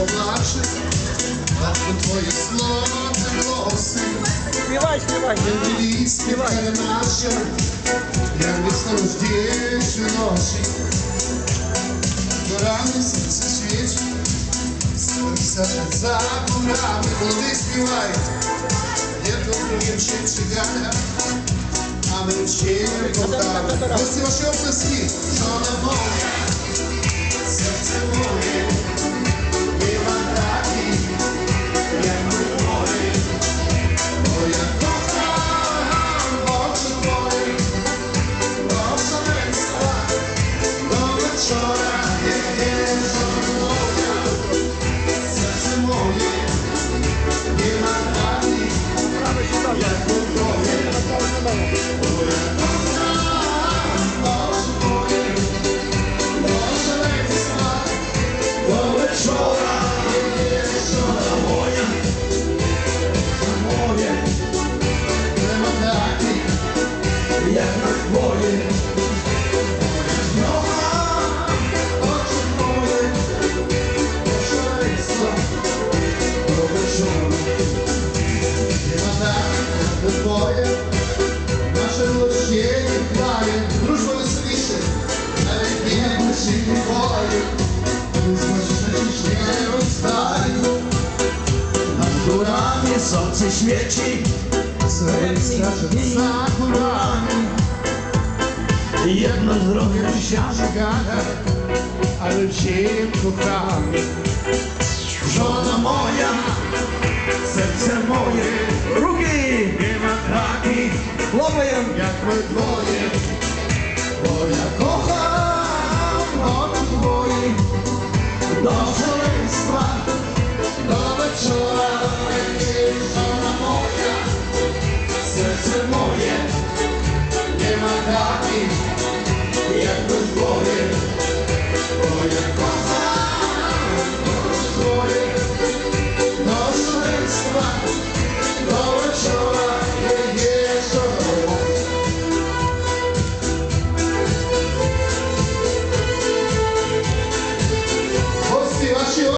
побачив, бачу твої слова теплоси. Співай, співай. Співай. наша, я вічно вдячу ночі. До рани серце свічі, сонця за курами, коли співай. Я тут вірші чекаю, а ми вчили кота. Ось і ваші обсесі, що не мовляє. somewhere. Słońce świeci, serce za górami. jedno z drugim Ściany gada, ale cię kochamy. Żona moja, serce moje, ruki, Nie ma takich jak my dwoje, bo ja kocham serce moje. Nie ma takich